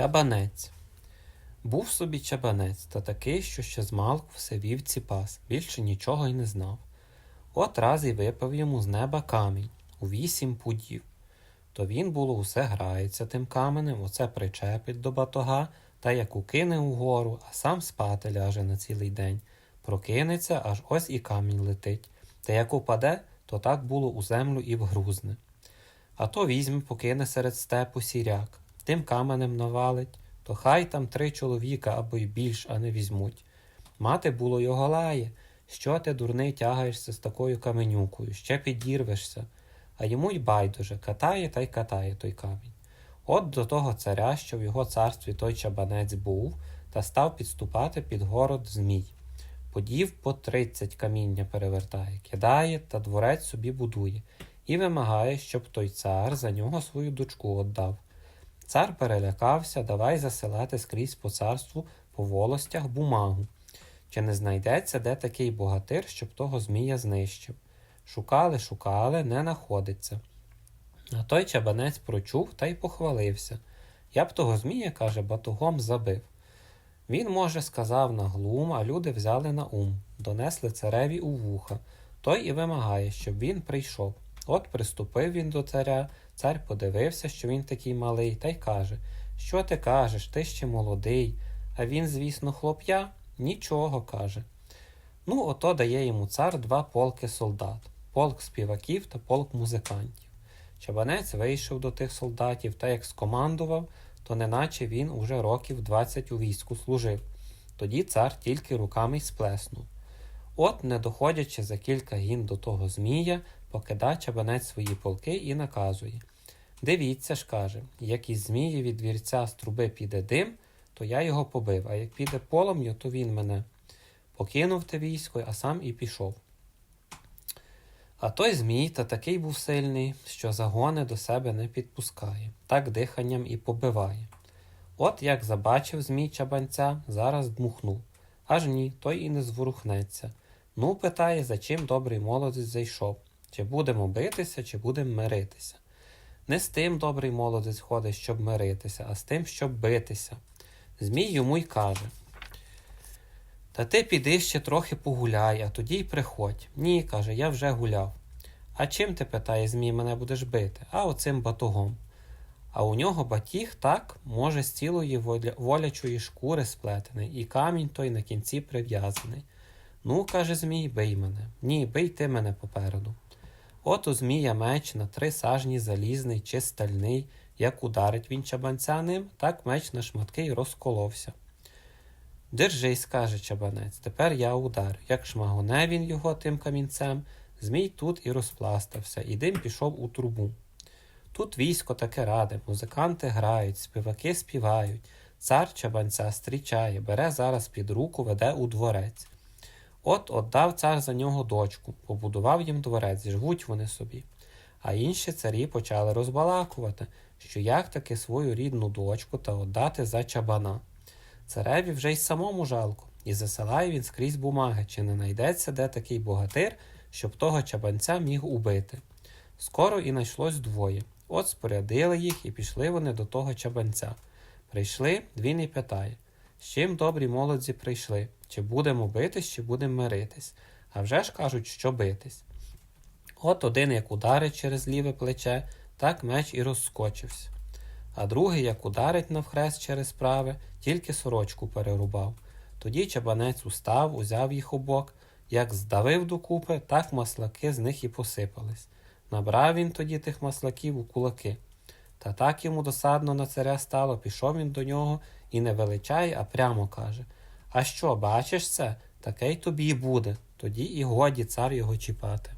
Чабанець. Був собі чабанець, та такий, що ще змалку все вівці пас, більше нічого й не знав. От раз і випав йому з неба камінь у вісім пудів. То він було усе грається тим каменем, оце причепить до батога, та як укине угору, а сам спати ляже на цілий день. Прокинеться, аж ось і камінь летить. Та як упаде, то так було у землю і вгрузне. А то візьме, покине серед степу сіряк, тим каменем навалить, то хай там три чоловіка або й більш, а не візьмуть. Мати було його лає. Що ти, дурний, тягаєшся з такою каменюкою, ще підірвешся. А йому й байдуже, катає та й катає той камінь. От до того царя, що в його царстві той чабанець був, та став підступати під город Змій. Подів по тридцять каміння перевертає, кидає та дворець собі будує, і вимагає, щоб той цар за нього свою дочку отдав. Цар перелякався, давай засилати скрізь по царству по волостях бумагу. Чи не знайдеться де такий богатир, щоб того Змія знищив? Шукали, шукали, не находиться. А той чабанець прочув та й похвалився. Я б того Змія, каже, батогом забив. Він, може, сказав на глум, а люди взяли на ум, донесли цареві у вуха. Той і вимагає, щоб він прийшов. От приступив він до царя, цар подивився, що він такий малий, та й каже: Що ти кажеш, ти ще молодий. А він, звісно, хлоп'я? Нічого каже. Ну, ото дає йому цар два полки солдат полк співаків та полк музикантів. Чабанець вийшов до тих солдатів та як скомандував, то неначе він уже років двадцять у війську служив. Тоді цар тільки руками й сплеснув. От, не доходячи за кілька гін до того Змія, покида чабанець свої полки і наказує. Дивіться ж, каже, як із Змії від вірця з труби піде дим, то я його побив, а як піде полум'ю, то він мене. Покинув те військо, а сам і пішов. А той Змій та такий був сильний, що загони до себе не підпускає, так диханням і побиває. От як забачив Змій чабанця, зараз дмухнув. Аж ні, той і не зворухнеться. Ну, питає, за чим добрий молодець зайшов, чи будемо битися, чи будемо миритися. Не з тим добрий молодець ходить, щоб миритися, а з тим, щоб битися. Змій йому й каже. Та ти піди ще трохи погуляй, а тоді й приходь. Ні, каже, я вже гуляв. А чим ти, питає, Змій, мене будеш бити? А оцим батогом. А у нього батіг так, може, з цілої волячої шкури сплетений, і камінь той на кінці прив'язаний. Ну, каже Змій, бий мене. Ні, бий ти мене попереду. От у Змія меч на три сажні залізний чи стальний, як ударить він чабанця ним, так меч на шматки й розколовся. Держись, каже чабанець, тепер я ударю. Як шмагоне він його тим камінцем, Змій тут і розпластався, і дим пішов у трубу. Тут військо таке раде, музиканти грають, співаки співають, цар чабанця стрічає, бере зараз під руку, веде у дворець. От отдав цар за нього дочку, побудував їм дворець, живуть вони собі. А інші царі почали розбалакувати, що як таки свою рідну дочку та отдати за чабана. Цареві вже й самому жалко, і засилає він скрізь бумаги, чи не найдеться де такий богатир, щоб того чабанця міг убити. Скоро і найшлось двоє. От спорядили їх і пішли вони до того чабанця. Прийшли, він і питає, з чим добрі молодці прийшли, чи будемо битись, чи будемо миритись. А вже ж кажуть, що битись. От один як ударить через ліве плече, так меч і розскочився. А другий, як ударить навхрест через праве, тільки сорочку перерубав. Тоді чабанець устав, узяв їх обок, як здавив докупи, так маслаки з них і посипались. Набрав він тоді тих маслаків у кулаки. Та так йому досадно на царя стало, пішов він до нього і не величає, а прямо каже: А що, бачиш це? Таке й тобі буде. Тоді і годі цар його чіпати.